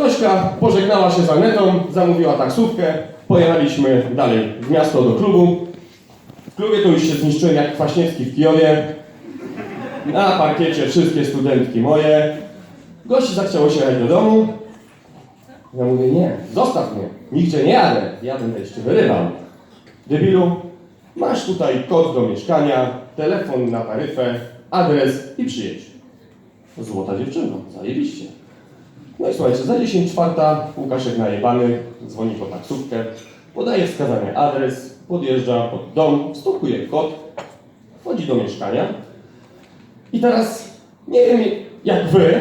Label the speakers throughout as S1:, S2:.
S1: Gośka pożegnała się z Anetą, zamówiła taksówkę, pojechaliśmy dalej w miasto do klubu. W klubie to już się zniszczyłem jak Kwaśniewski w Kijowie. Na parkiecie wszystkie studentki moje. Gości zachciało się jechać do domu. Ja mówię, nie, zostaw mnie, nigdzie nie jadę, ja będę jeszcze wyrywał. Debilu, masz tutaj kod do mieszkania, telefon na taryfę, adres i przyjedź. Złota dziewczyna, zajebiście. No i słuchajcie, za 10 czwarta Łukaszek najebany dzwoni po taksówkę, podaje wskazany adres, podjeżdża pod dom, stukuje kod, wchodzi do mieszkania. I teraz nie wiem jak wy,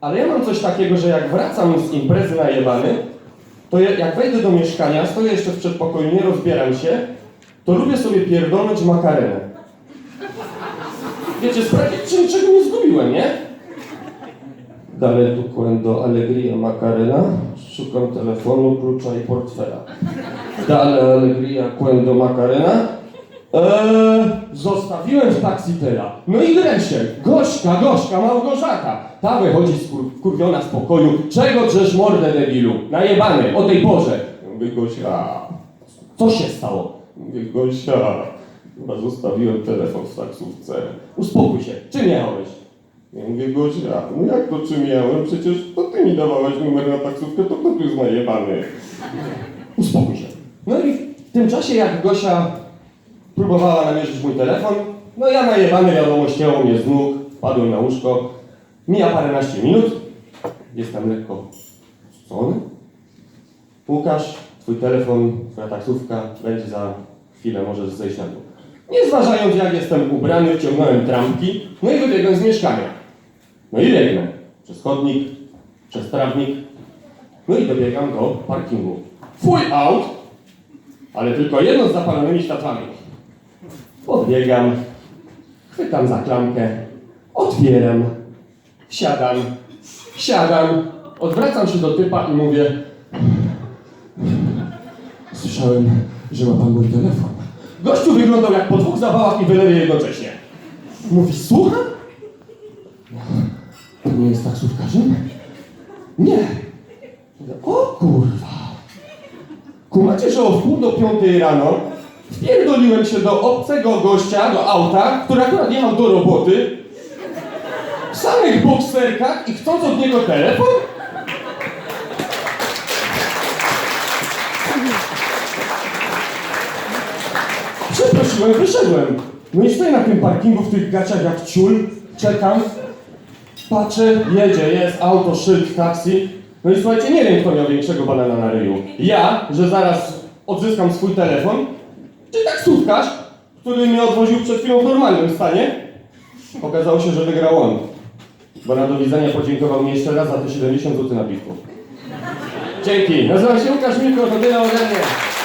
S1: ale ja mam coś takiego, że jak wracam z imprezy najebany, to ja, jak wejdę do mieszkania, stoję jeszcze w przedpokoju, nie rozbieram się, to lubię sobie pierdolnąć makarenę. Wiecie, sprawdzić, czy niczego nie zgubiłem, nie? Dalej tu cuando alegria macarena, szukam telefonu, klucza i portfela. Dalej alegria cuando macarena, eee, zostawiłem w taksitela. No i wreszcie, Gośka, Gośka, Małgorzata. Ta wychodzi skurwiona z pokoju. Czego drzesz mordę debilu? Najebany, o tej porze. Ja Mówię, Gosia, co się stało? Mówię, Gosia, chyba zostawiłem telefon w taksówce. Uspokój się, czym jechałeś? Ja mówię, Gosia, no jak to czym miałem? Przecież to ty mi dawałaś numer na taksówkę, to kto tu jest najebany? Uspokój się. No i w tym czasie, jak Gosia próbowała namierzyć mój telefon, no ja najebany wiadomo, ścięło mnie z nóg, padłem na łóżko. Mija paręnaście minut, jestem lekko wcony. Łukasz, twój telefon, twoja taksówka będzie za chwilę, możesz zejść na dół. Nie zważając jak jestem ubrany, wciągnąłem trampki, no i wybiegłem z mieszkania. No i biegnę przez chodnik, przez trawnik, no i dobiegam do parkingu. Full out, ale tylko jedno z zapalonymi światłami. Podbiegam, chwytam za klamkę, otwieram, wsiadam, wsiadam, odwracam się do typa i mówię Słyszałem, że ma pan mój telefon. Gościu wyglądał jak po dwóch zabawach i wylewie jednocześnie. Mówi, słucham? Nie jest taksówkarzem? Nie. O kurwa. Kumacie, że o wpół do piątej rano wpierdoliłem się do obcego gościa, do auta, który akurat jechał do roboty, w samych bokserkach i chcąc od niego telefon? Przeprosiłem, wyszedłem. No i stoję na tym parkingu w tych gaciach jak ciul, czekam, patrzę, jedzie, jest auto, szyld, taksi. No i słuchajcie, nie wiem kto miał większego banana na ryju. Ja, że zaraz odzyskam swój telefon, czy taksówkarz, który mnie odwoził przed chwilą w normalnym stanie. Okazało się, że wygrał on. Bo na do widzenia podziękował mi jeszcze raz za te 70 zł na piwku. Dzięki. Nazywam się Łukasz Milko, to tyle ode mnie.